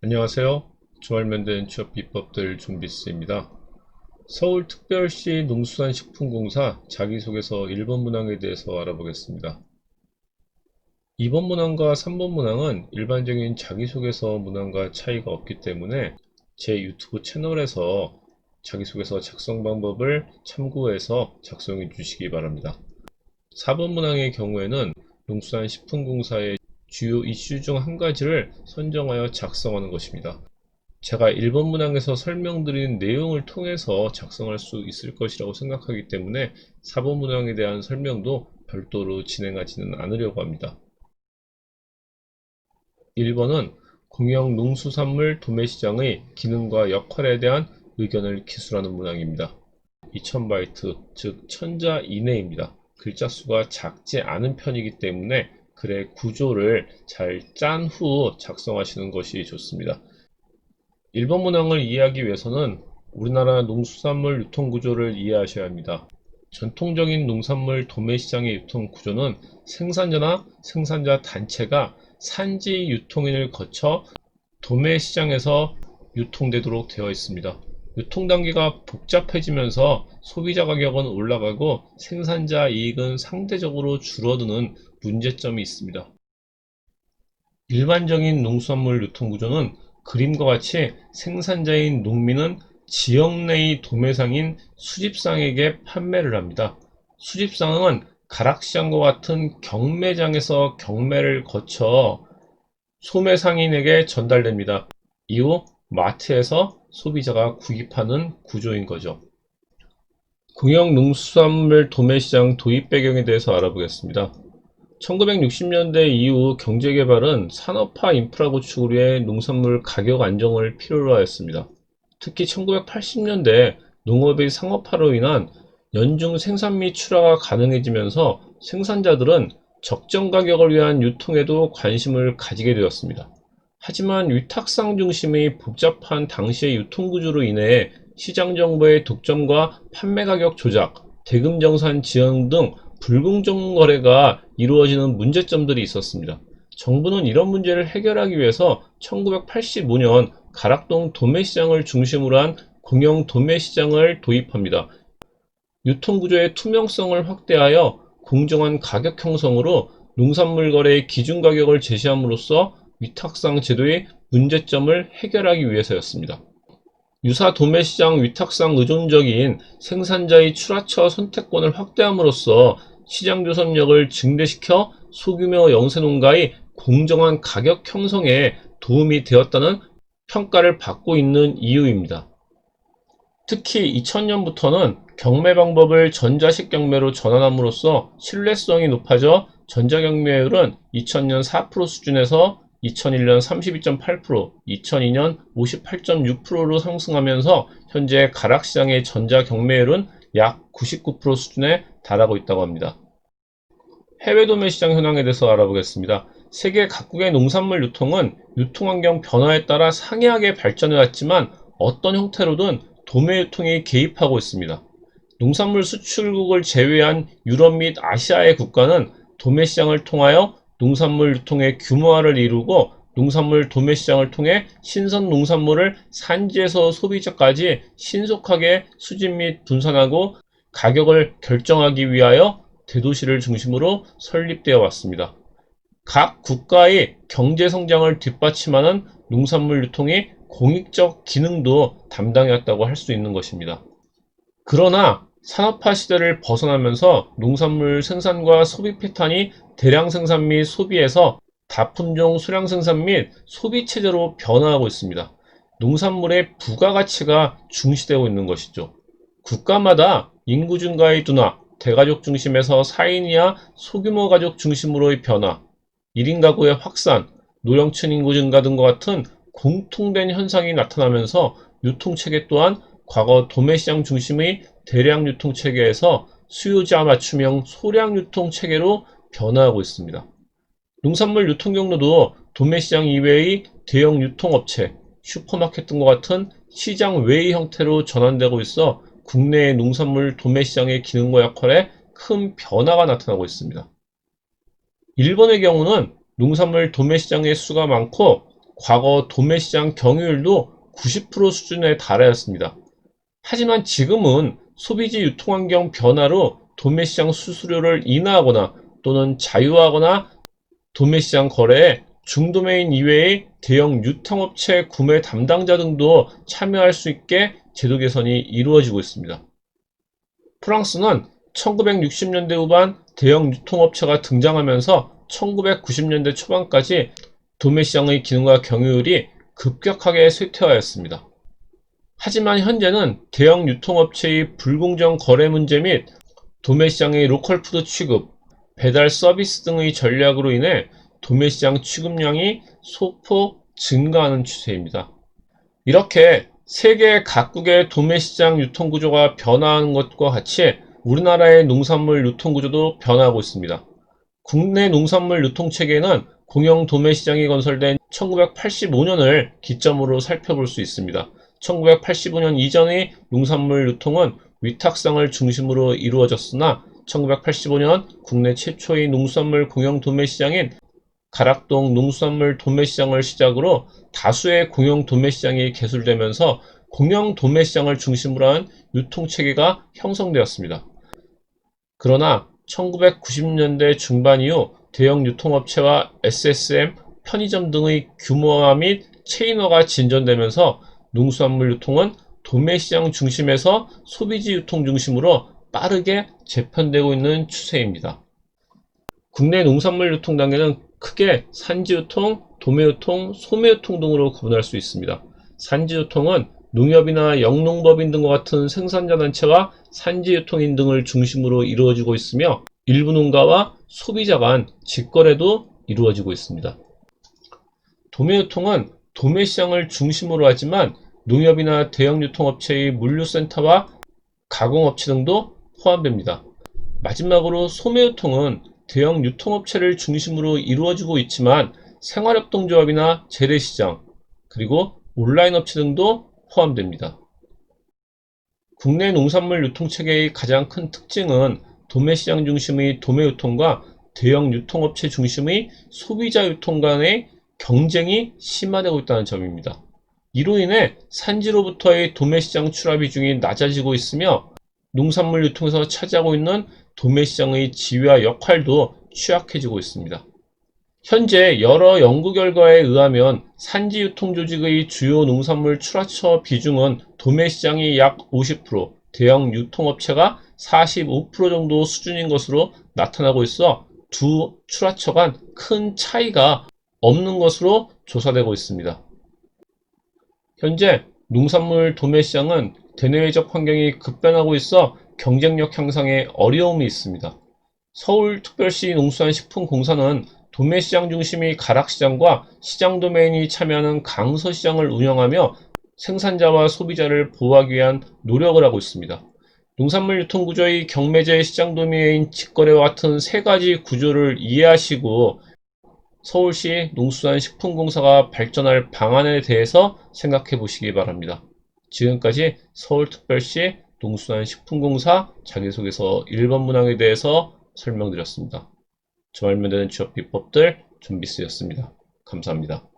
안녕하세요. 주말면된 취업 비법들 준비스입니다. 서울특별시 농수산식품공사 자기소개서 1번 문항에 대해서 알아보겠습니다. 2번 문항과 3번 문항은 일반적인 자기소개서 문항과 차이가 없기 때문에 제 유튜브 채널에서 자기소개서 작성 방법을 참고해서 작성해 주시기 바랍니다. 4번 문항의 경우에는 농수산식품공사의 주요 이슈 중 한 가지를 선정하여 작성하는 것입니다. 제가 1번 문항에서 설명드린 내용을 통해서 작성할 수 있을 것이라고 생각하기 때문에 4번 문항에 대한 설명도 별도로 진행하지는 않으려고 합니다. 1번은 공영 농수산물 도매시장의 기능과 역할에 대한 의견을 기술하는 문항입니다. 2000바이트, 즉 천자 이내입니다. 글자 수가 작지 않은 편이기 때문에 글의 구조를 잘 짠 후 작성하시는 것이 좋습니다. 1번 문항을 이해하기 위해서는 우리나라 농수산물 유통 구조를 이해하셔야 합니다. 전통적인 농산물 도매시장의 유통 구조는 생산자나 생산자 단체가 산지 유통인을 거쳐 도매시장에서 유통되도록 되어 있습니다. 유통 단계가 복잡해지면서 소비자 가격은 올라가고 생산자 이익은 상대적으로 줄어드는 문제점이 있습니다. 일반적인 농수산물 유통 구조는 그림과 같이 생산자인 농민은 지역 내의 도매상인 수집상에게 판매를 합니다. 수집상은 가락시장과 같은 경매장에서 경매를 거쳐 소매상인에게 전달됩니다. 이후 마트에서 소비자가 구입하는 구조인 거죠. 공영 농수산물 도매시장 도입 배경에 대해서 알아보겠습니다. 1960년대 이후 경제개발은 산업화 인프라 구축을 위해 농산물 가격 안정을 필요로 하였습니다. 특히 1980년대 농업의 상업화로 인한 연중 생산 및 출하가 가능해지면서 생산자들은 적정 가격을 위한 유통에도 관심을 가지게 되었습니다. 하지만 위탁상 중심의 복잡한 당시의 유통구조로 인해 시장 정보의 독점과 판매 가격 조작, 대금 정산 지연 등 불공정 거래가 이루어지는 문제점들이 있었습니다. 정부는 이런 문제를 해결하기 위해서 1985년 가락동 도매시장을 중심으로 한 공영 도매시장을 도입합니다. 유통구조의 투명성을 확대하여 공정한 가격 형성으로 농산물 거래의 기준 가격을 제시함으로써 위탁상 제도의 문제점을 해결하기 위해서였습니다. 유사 도매시장 위탁상 의존적인 생산자의 출하처 선택권을 확대함으로써 시장 조선력을 증대시켜 소규모 영세농가의 공정한 가격 형성에 도움이 되었다는 평가를 받고 있는 이유입니다. 특히 2000년부터는 경매 방법을 전자식 경매로 전환함으로써 신뢰성이 높아져 전자경매율은 2000년 4% 수준에서 2001년 32.8%, 2002년 58.6%로 상승하면서 현재 가락시장의 전자경매율은 약 99% 수준에 달하고 있다고 합니다. 해외 도매 시장 현황에 대해서 알아보겠습니다. 세계 각국의 농산물 유통은 유통환경 변화에 따라 상이하게 발전해 왔지만 어떤 형태로든 도매 유통에 개입하고 있습니다. 농산물 수출국을 제외한 유럽 및 아시아의 국가는 도매 시장을 통하여 농산물 유통의 규모화를 이루고 농산물 도매 시장을 통해 신선 농산물을 산지에서 소비자까지 신속하게 수집 및 분산하고 가격을 결정하기 위하여 대도시를 중심으로 설립되어 왔습니다. 각 국가의 경제 성장을 뒷받침하는 농산물 유통의 공익적 기능도 담당해왔다고 할 수 있는 것입니다. 그러나 산업화 시대를 벗어나면서 농산물 생산과 소비 패턴이 대량 생산 및 소비에서 다품종 수량 생산 및 소비 체제로 변화하고 있습니다. 농산물의 부가가치가 중시되고 있는 것이죠. 국가마다 인구 증가의 둔화, 대가족 중심에서 4인 이하 소규모 가족 중심으로의 변화, 1인 가구의 확산, 노령층 인구 증가 등과 같은 공통된 현상이 나타나면서 유통체계 또한 과거 도매시장 중심의 대량 유통체계에서 수요자 맞춤형 소량 유통체계로 변화하고 있습니다. 농산물 유통 경로도 도매시장 이외의 대형 유통업체, 슈퍼마켓 등과 같은 시장 외의 형태로 전환되고 있어 국내의 농산물 도매시장의 기능과 역할에 큰 변화가 나타나고 있습니다. 일본의 경우는 농산물 도매시장의 수가 많고 과거 도매시장 경유율도 90% 수준에 달하였습니다. 하지만 지금은 소비지 유통환경 변화로 도매시장 수수료를 인하하거나 또는 자유화하거나 도매시장 거래에 중도매인 이외의 대형 유통업체 구매 담당자 등도 참여할 수 있게 제도 개선이 이루어지고 있습니다. 프랑스는 1960년대 후반 대형 유통업체가 등장하면서 1990년대 초반까지 도매시장의 기능과 경유율이 급격하게 쇠퇴하였습니다. 하지만 현재는 대형 유통업체의 불공정 거래 문제 및 도매시장의 로컬푸드 취급, 배달 서비스 등의 전략으로 인해 도매시장 취급량이 소폭 증가하는 추세입니다. 이렇게 세계 각국의 도매시장 유통구조가 변화하는 것과 같이 우리나라의 농산물 유통구조도 변화하고 있습니다. 국내 농산물 유통체계는 공영 도매시장이 건설된 1985년을 기점으로 살펴볼 수 있습니다. 1985년 이전의 농산물 유통은 위탁상을 중심으로 이루어졌으나 1985년 국내 최초의 농산물 공영 도매 시장인 가락동 농수산물 도매 시장을 시작으로 다수의 공영 도매 시장이 개설되면서 공영 도매 시장을 중심으로 한 유통 체계가 형성되었습니다. 그러나 1990년대 중반 이후 대형 유통업체와 SSM, 편의점 등의 규모화 및 체인화가 진전되면서 농수산물 유통은 도매시장 중심에서 소비지 유통 중심으로 빠르게 재편되고 있는 추세입니다. 국내 농산물 유통 단계는 크게 산지유통, 도매유통, 소매유통 등으로 구분할 수 있습니다. 산지유통은 농협이나 영농법인 등과 같은 생산자 단체와 산지유통인 등을 중심으로 이루어지고 있으며 일부 농가와 소비자 간 직거래도 이루어지고 있습니다. 도매유통은 도매시장을 중심으로 하지만 농협이나 대형 유통업체의 물류센터와 가공업체 등도 포함됩니다. 마지막으로 소매유통은 대형 유통업체를 중심으로 이루어지고 있지만 생활협동조합이나 재래시장, 그리고 온라인 업체 등도 포함됩니다. 국내 농산물 유통체계의 가장 큰 특징은 도매시장 중심의 도매유통과 대형 유통업체 중심의 소비자 유통 간의 경쟁이 심화되고 있다는 점입니다. 이로 인해 산지로부터의 도매시장 출하 비중이 낮아지고 있으며 농산물 유통에서 차지하고 있는 도매시장의 지위와 역할도 취약해지고 있습니다. 현재 여러 연구 결과에 의하면 산지 유통 조직의 주요 농산물 출하처 비중은 도매시장이 약 50%, 대형 유통업체가 45% 정도 수준인 것으로 나타나고 있어 두 출하처 간 큰 차이가 없는 것으로 조사되고 있습니다. 현재 농산물 도매시장은 대내외적 환경이 급변하고 있어 경쟁력 향상에 어려움이 있습니다. 서울특별시 농수산식품공사는 도매시장 중심의 가락시장과 시장 도메인이 참여하는 강서시장을 운영하며 생산자와 소비자를 보호하기 위한 노력을 하고 있습니다. 농산물 유통 구조의 경매제 시장 도메인 직거래와 같은 세 가지 구조를 이해하시고 서울시 농수산식품공사가 발전할 방안에 대해서 생각해 보시기 바랍니다. 지금까지 서울특별시 농수산식품공사 자기소개서 1번 문항에 대해서 설명드렸습니다. 주말면 되는 취업 비법들 준비쓰였습니다. 감사합니다.